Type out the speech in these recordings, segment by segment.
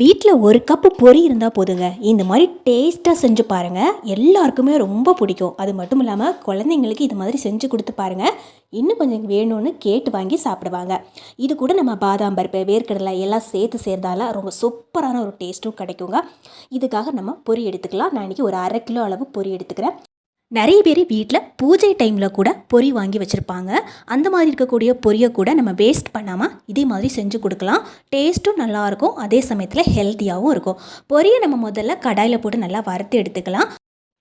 வீட்டில் ஒரு கப்பு பொரி இருந்தால் போதுங்க. இந்த மாதிரி டேஸ்ட்டாக செஞ்சு பாருங்கள் எல்லாருக்குமே ரொம்ப பிடிக்கும். அது மட்டும் இல்லாமல் குழந்தைங்களுக்கு இது மாதிரி செஞ்சு கொடுத்து பாருங்கள் இன்னும் கொஞ்சம் வேணும்னு கேட்டு வாங்கி சாப்பிடுவாங்க. இது கூட நம்ம பாதாம் பருப்பு வேர்க்கடலை எல்லாம் சேர்த்து சேர்ந்தால ரொம்ப சூப்பரான ஒரு டேஸ்ட்டும் கிடைக்குங்க. இதுக்காக நம்ம பொரி எடுத்துக்கலாம். நான் இன்றைக்கி ஒரு அரை கிலோ அளவு பொரி எடுத்துக்கிறேன். நிறைய பேர் வீட்டில் பூஜை டைமில் கூட பொரி வாங்கி வச்சுருப்பாங்க. அந்த மாதிரி இருக்கக்கூடிய பொரியை கூட நம்ம வேஸ்ட் பண்ணாமல் இதே மாதிரி செஞ்சு கொடுக்கலாம். டேஸ்ட்டும் நல்லாயிருக்கும் அதே சமயத்தில் ஹெல்த்தியாகவும் இருக்கும். பொரியை நம்ம முதல்ல கடாயில் போட்டு நல்லா வறுத்து எடுத்துக்கலாம்.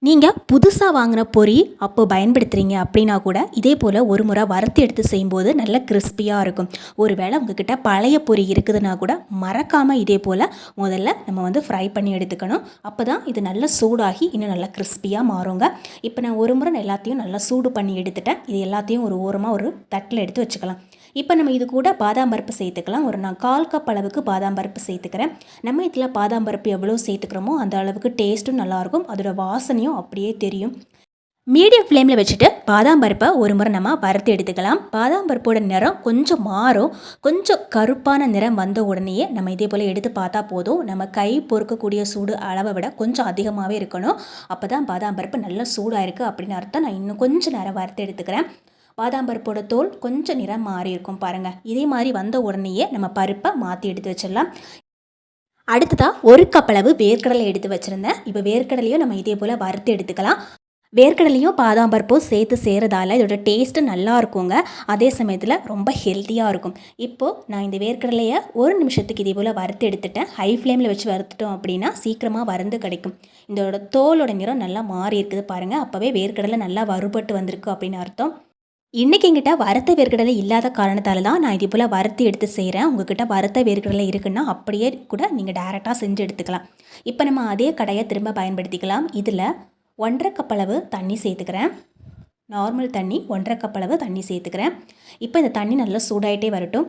நீங்கள் புதுசாக வாங்கின பொரி அப்போ பயன்படுத்துகிறீங்க அப்படின்னா கூட இதே போல் ஒரு முறை வறுத்து எடுத்து செய்யும்போது நல்ல கிறிஸ்பியாக இருக்கும். ஒருவேளை உங்ககிட்ட பழைய பொரி இருக்குதுன்னா கூட மறக்காமல் இதே போல் முதல்ல நம்ம வந்து ஃப்ரை பண்ணி எடுத்துக்கணும். அப்போ தான் இது நல்லா சூடாகி இன்னும் நல்லா கிறிஸ்பியாக மாறுங்க. இப்போ நான் ஒரு முறை எல்லாத்தையும் நல்லா சூடு பண்ணி எடுத்துட்டேன். இது எல்லாத்தையும் ஒரு ஓரமாக ஒரு தட்டில் எடுத்து வச்சுக்கலாம். இப்போ நம்ம இது கூட பாதாம் பருப்பு சேர்த்துக்கலாம். ஒரு நான் கால் கப் அளவுக்கு பாதாம் பருப்பு சேர்த்துக்கிறேன். நம்ம இதில் பாதாம் பருப்பு எவ்வளோ சேர்த்துக்கிறோமோ அந்த அளவுக்கு டேஸ்ட்டும் நல்லாயிருக்கும். அதோட வாசனையும் அப்படியே தெரியும். மீடியம் ஃப்ளேமில் வச்சுட்டு பாதாம் பருப்பை ஒரு முறை நம்ம வறுத்து எடுத்துக்கலாம். பாதாம் பருப்போட நிறம் கொஞ்சம் மாறும். கொஞ்சம் கருப்பான நிறம் வந்த உடனேயே நம்ம இதே போல் எடுத்து பார்த்தா போதும். நம்ம கை பொறுக்கக்கூடிய சூடு அளவை விட கொஞ்சம் அதிகமாகவே இருக்கணும். அப்போ தான் பாதாம் பருப்பு நல்லா சூடாக இருக்குது அப்படின்னு அர்த்தம். நான் இன்னும் கொஞ்சம் நேரம் வறுத்து எடுத்துக்கிறேன். பாதாம் பருப்போட தோல் கொஞ்சம் நிறம் மாறி இருக்கும் பாருங்கள் இதே மாதிரி வந்த உடனேயே நம்ம பருப்பை மாற்றி எடுத்து வச்சிடலாம். அடுத்ததாக ஒரு கப்பளவு வேர்க்கடலை எடுத்து வச்சுருந்தேன். இப்போ வேர்க்கடலையும் நம்ம இதே போல் வறுத்து எடுத்துக்கலாம். வேர்க்கடலையும் பாதாம் பருப்பும் சேர்த்து செய்கிறதால இதோட டேஸ்ட்டு நல்லா இருக்குங்க. அதே சமயத்தில் ரொம்ப ஹெல்த்தியாக இருக்கும். இப்போது நான் இந்த வேர்க்கடலையை ஒரு நிமிஷத்துக்கு இதே போல் வறுத்து எடுத்துட்டேன். ஹை ஃப்ளேமில் வச்சு வறுத்துட்டோம் அப்படின்னா சீக்கிரமாக வறுந்து கிடைக்கும். இதோட தோலோட நிறம் நல்லா மாறி இருக்குது பாருங்கள் அப்போவே வேர்க்கடலை நல்லா வறுபட்டு வந்திருக்கு அப்படின்னு அர்த்தம். இன்றைக்கி எங்கிட்ட வறுத்த வேர்க்கடலை இல்லாத காரணத்தால் தான் நான் இது போல் வறுத்து எடுத்து செய்கிறேன் உங்ககிட்ட வறுத்த வேர்க்கடலை இருக்குன்னா அப்படியே கூட நீங்கள் டேரெக்டாக செஞ்சு எடுத்துக்கலாம். இப்போ நம்ம அதே கடையை திரும்ப பயன்படுத்திக்கலாம். இதில் ஒன்றரை கப்பளவு தண்ணி சேர்த்துக்கிறேன். நார்மல் தண்ணி ஒன்றரை கப் அளவு தண்ணி சேர்த்துக்கிறேன். இப்போ இந்த தண்ணி நல்லா சூடாயிட்டே வரட்டும்.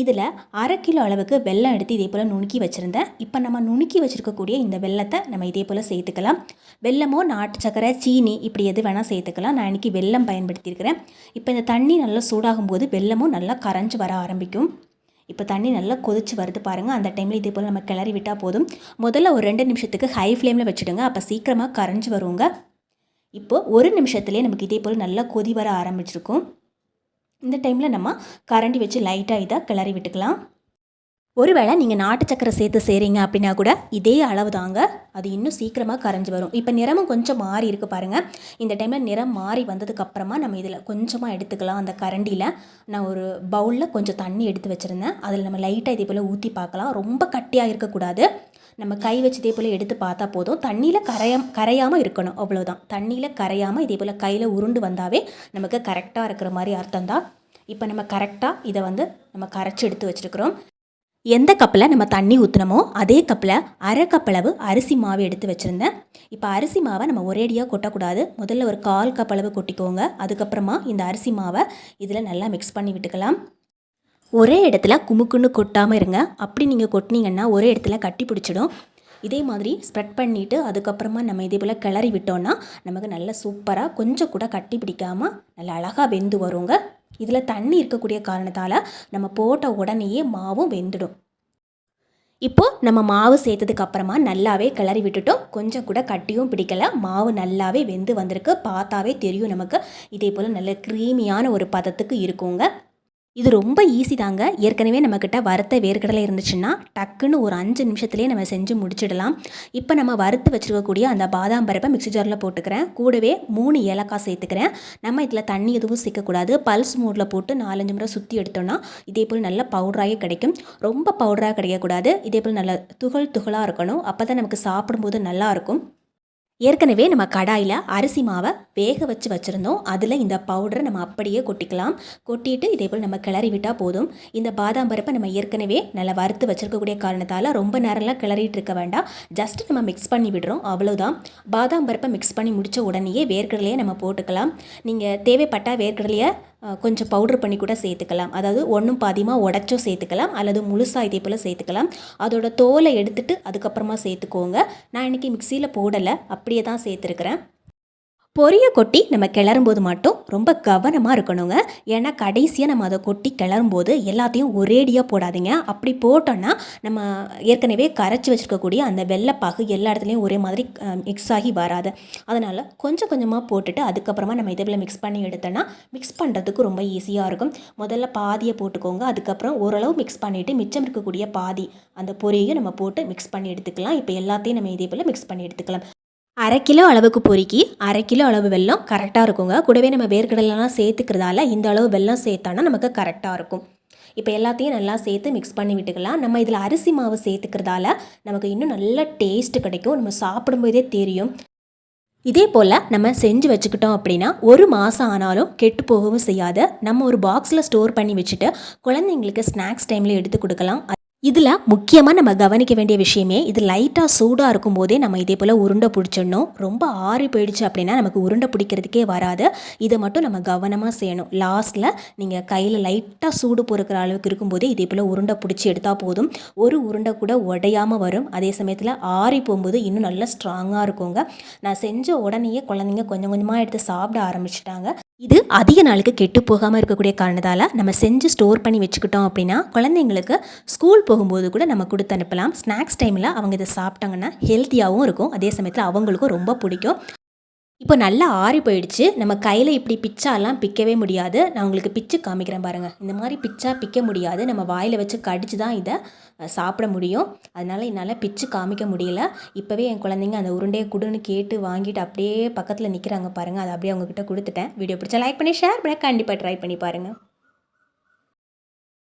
இதில் அரை கிலோ அளவுக்கு வெல்லம் எடுத்து இதே போல் நுணுக்கி வச்சுருந்தேன். இப்போ நம்ம நுணுக்கி வச்சுருக்கக்கூடிய இந்த வெள்ளத்தை நம்ம இதே போல் சேர்த்துக்கலாம். வெல்லமோ நாட்டு சக்கரை சீனி இப்படி எது வேணால் சேர்த்துக்கலாம். நான் இன்றைக்கி வெல்லம் பயன்படுத்தியிருக்கிறேன். இப்போ இந்த தண்ணி நல்லா சூடாகும் போது வெல்லமும் நல்லா கரைஞ்சி வர ஆரம்பிக்கும். இப்போ தண்ணி நல்லா கொதிச்சு வருது பாருங்கள் அந்த டைமில் இதே போல் நம்ம கிளறி விட்டால் போதும். முதல்ல ஒரு ரெண்டு நிமிஷத்துக்கு ஹை ஃப்ளேமில் வச்சுடுங்க. அப்போ சீக்கிரமாக கரைஞ்சி வருங்க. இப்போது ஒரு நிமிஷத்துலேயே நமக்கு இதே போல் நல்லா கொதி வர ஆரம்பிச்சிருக்கும். இந்த டைமில் நம்ம கரண்டி வச்சு லைட்டாக இதாக கிளறி விட்டுக்கலாம். ஒருவேளை நீங்கள் நாட்டு சக்கரை சேர்த்து செய்கிறீங்க அப்படின்னா கூட இதே அளவு தாங்க. அது இன்னும் சீக்கிரமாக கரைஞ்சி வரும். இப்போ நிறமும் கொஞ்சம் மாறி இருக்கு பாருங்கள் இந்த டைமில் நிறம் மாறி வந்ததுக்கப்புறமா நம்ம இதில் கொஞ்சமாக எடுத்துக்கலாம். அந்த கரண்டியில் நான் ஒரு பவுலில் கொஞ்சம் தண்ணி எடுத்து வச்சுருந்தேன். அதில் நம்ம லைட்டாக இதே போல் ஊற்றி பார்க்கலாம். ரொம்ப கட்டியாக இருக்கக்கூடாது. நம்ம கை வச்சு இதே போல் எடுத்து பார்த்தா போதும். தண்ணியில் கரையாம கரையாமல் இருக்கணும். அவ்வளோதான் தண்ணியில் கரையாமல் இதே போல் கையில் உருண்டு வந்தாவே நமக்கு கரெக்டாக இருக்கிற மாதிரி அர்த்தம் தான் இப்போ நம்ம கரெக்டாக இதை வந்து நம்ம கரைச்சி எடுத்து வச்சுருக்கிறோம். எந்த கப்பில் நம்ம தண்ணி ஊற்றுனமோ அதே கப்பில் அரை கப்பளவு அரிசி மாவு எடுத்து வச்சுருந்தேன். இப்போ அரிசி மாவை நம்ம ஒரேடியாக கொட்டக்கூடாது. முதல்ல ஒரு கால் கப்பளவு கொட்டிக்கோங்க. அதுக்கப்புறமா இந்த அரிசி மாவை இதில் நல்லா மிக்ஸ் பண்ணி விட்டுக்கலாம். ஒரே இடத்துல குமுக்குன்னு கொட்டாமல் இருங்க. அப்படி நீங்கள் கொட்டினீங்கன்னா ஒரே இடத்துல கட்டி பிடிச்சிடும். இதே மாதிரி ஸ்ப்ரெட் பண்ணிவிட்டு அதுக்கப்புறமா நம்ம இதே போல் கிளறி விட்டோன்னா நமக்கு நல்ல சூப்பராக கொஞ்சம் கூட கட்டி பிடிக்காமல் நல்லா அழகாக வெந்து வருங்க. இதில் தண்ணி இருக்கக்கூடிய காரணத்தால் நம்ம போட்ட உடனேயே மாவும் வெந்துடும். இப்போது நம்ம மாவு சேர்த்ததுக்கு அப்புறமா நல்லாவே கிளறி விட்டுட்டோம். கொஞ்சம் கூட கட்டியும் பிடிக்கல. மாவு நல்லாவே வெந்து வந்திருக்கு. பார்த்தாவே தெரியும் நமக்கு. இதே போல் நல்ல க்ரீமியான ஒரு பதத்துக்கு இருக்குங்க. இது ரொம்ப ஈஸி தாங்க. ஏற்கனவே நம்மக்கிட்ட வறுத்த வேர்க்கடலை இருந்துச்சுன்னா டக்குன்னு ஒரு அஞ்சு நிமிஷத்துலேயே நம்ம செஞ்சு முடிச்சிடலாம். இப்போ நம்ம வறுத்து வச்சுருக்கக்கூடிய அந்த பாதாம் பருப்பை மிக்ஸி ஜாரில் போட்டுக்கிறேன். கூடவே மூணு ஏலக்காய் சேர்த்துக்கிறேன். நம்ம இதில் தண்ணி எதுவும் சேர்க்கக்கூடாது. பல்ஸ் மூடில் போட்டு நாலஞ்சு முறை சுற்றி எடுத்தோம்னா இதே போல் நல்ல பவுடராகவே கிடைக்கும். ரொம்ப பவுடராக கிடைக்கக்கூடாது. இதே போல் நல்ல துகள் துகளாக இருக்கணும். அப்போ தான் நமக்கு சாப்பிடும்போது நல்லாயிருக்கும் ஏற்கனவே நம்ம கடாயில் அரிசி மாவை வேக வச்சு வச்சுருந்தோம். அதில் இந்த பவுடரை நம்ம அப்படியே கொட்டிக்கலாம். கொட்டிட்டு இதே போல் நம்ம கிளறி விட்டால் போதும். இந்த பாதாம் பருப்பை நம்ம ஏற்கனவே நல்லா வறுத்து வச்சுருக்கக்கூடிய காரணத்தால் ரொம்ப நேரம்லாம் கிளறிட்டு இருக்க வேண்டாம். ஜஸ்ட் நம்ம மிக்ஸ் பண்ணி விடுறோம். அவ்வளோதான் பாதாம் பருப்பை மிக்ஸ் பண்ணி முடித்த உடனேயே வேர்க்கடலையை நம்ம போட்டுக்கலாம். நீங்கள் தேவைப்பட்டால் வேர்க்கடலையை கொஞ்சம் பவுடர் பண்ணி கூட சேர்த்துக்கலாம். அதாவது ஒன்றும் பாதியமாக உடச்சும் சேர்த்துக்கலாம். அல்லது முழுசாக இதே போல் சேர்த்துக்கலாம். அதோட தோலை எடுத்துகிட்டு அதுக்கப்புறமா சேர்த்துக்கோங்க. நான் இன்றைக்கி மிக்சியில் போடலை. அப்படியே தான் சேர்த்துருக்குறேன். பொரிய கொட்டி நம்ம கிளறும்போது மட்டும் ரொம்ப கவனமாக இருக்கணுங்க. ஏன்னா கடைசியாக நம்ம அதை கொட்டி கிளறும்போது எல்லாத்தையும் ஒரேடியாக போடாதீங்க. அப்படி போட்டோன்னா நம்ம ஏற்கனவே கரைச்சி வச்சுருக்கக்கூடிய அந்த வெள்ளைப்பாகு எல்லா இடத்துலையும் ஒரே மாதிரி மிக்ஸ் ஆகி வராது. அதனால் கொஞ்சம் கொஞ்சமாக போட்டுட்டு அதுக்கப்புறமா நம்ம இதில் மிக்ஸ் பண்ணி எடுத்தோன்னா மிக்ஸ் பண்ணுறதுக்கு ரொம்ப ஈஸியாக இருக்கும். முதல்ல பாதியை போட்டுக்கோங்க. அதுக்கப்புறம் ஓரளவு மிக்ஸ் பண்ணிவிட்டு மிச்சம் இருக்கக்கூடிய பாதி அந்த பொரியையும் நம்ம போட்டு மிக்ஸ் பண்ணி எடுத்துக்கலாம். இப்போ எல்லாத்தையும் நம்ம இதே போல் மிக்ஸ் பண்ணி எடுத்துக்கலாம். அரை கிலோ அளவுக்கு பொறுக்கி அரை கிலோ அளவு வெல்லம் கரெக்டாக இருக்குங்க. கூடவே நம்ம வேர்க்கடலாம் சேர்த்துக்கிறதால இந்த அளவு வெல்லம் சேர்த்தானா நமக்கு கரெக்டாக இருக்கும். இப்போ எல்லாத்தையும் நல்லா சேர்த்து மிக்ஸ் பண்ணி விட்டுக்கலாம். நம்ம இதில் அரிசி மாவு சேர்த்துக்கிறதால நமக்கு இன்னும் நல்ல டேஸ்ட் கிடைக்கும். நம்ம சாப்பிடும்போதே தெரியும். இதே போல் நம்ம செஞ்சு வச்சுக்கிட்டோம் அப்படின்னா ஒரு மாதம் ஆனாலும் கெட்டு போகவும் செய்யாது. நம்ம ஒரு பாக்ஸில் ஸ்டோர் பண்ணி வச்சுட்டு குழந்தைங்களுக்கு ஸ்நாக்ஸ் டைமில் எடுத்து கொடுக்கலாம். இதில் முக்கியமாக நம்ம கவனிக்க வேண்டிய விஷயமே இது லைட்டாக சூடாக இருக்கும் போதே நம்ம இதே போல் உருண்டை பிடிச்சிடணும். ரொம்ப ஆறி போயிடுச்சு அப்படின்னா நமக்கு உருண்டை பிடிக்கிறதுக்கே வராது. இதை மட்டும் நம்ம கவனமாக செய்யணும். லாஸ்ட்டில் நீங்கள் கையில் லைட்டாக சூடு பொறுக்கிற அளவுக்கு இருக்கும்போதே இதே போல் உருண்டை பிடிச்சி எடுத்தால் போதும். ஒரு உருண்டை கூட உடையாமல் வரும். அதே சமயத்தில் ஆறி போகும்போது இன்னும் நல்லா ஸ்ட்ராங்காக இருக்குங்க. நான் செஞ்ச உடனேயே குழந்தைங்க கொஞ்சம் கொஞ்சமாக எடுத்து சாப்பிட ஆரம்பிச்சிட்டாங்க. இது அதிக நாளுக்கு கெட்டு போகாமல் இருக்கக்கூடிய காரணத்தால் நம்ம செஞ்சு ஸ்டோர் பண்ணி வச்சுக்கிட்டோம் அப்படின்னா குழந்தைங்களுக்கு ஸ்கூல் போகும்போது கூட நம்ம கொடுத்து அனுப்பலாம். ஸ்நாக்ஸ் டைமில் அவங்க இதை சாப்பிட்டாங்கன்னா ஹெல்த்தியாகவும் இருக்கும். அதே சமயத்தில் அவங்களுக்கும் ரொம்ப பிடிக்கும். இப்போ நல்லா ஆறி போயிடுச்சு. நம்ம கையில் இப்படி பிச்சாலாம் பிக்கவே முடியாது. நான் உங்களுக்கு பிச்சு காமிக்கிறேன் பாருங்கள் இந்த மாதிரி பிச்சா பிக்க முடியாது. நம்ம வாயில் வச்சு கடிச்சு தான் இதை சாப்பிட முடியும். அதனால் என்னால் பிச்சு காமிக்க முடியல. இப்போவே என் குழந்தைங்க அந்த உருண்டையை குடுன்னு கேட்டு வாங்கிட்டு அப்படியே பக்கத்தில் நிற்கிறாங்க பாருங்கள் அதை அப்படியே அவங்கக்கிட்ட கொடுத்துட்டேன். வீடியோ பிடிச்சா லைக் பண்ணி ஷேர் பண்ண கண்டிப்பாக ட்ரை பண்ணி பாருங்கள்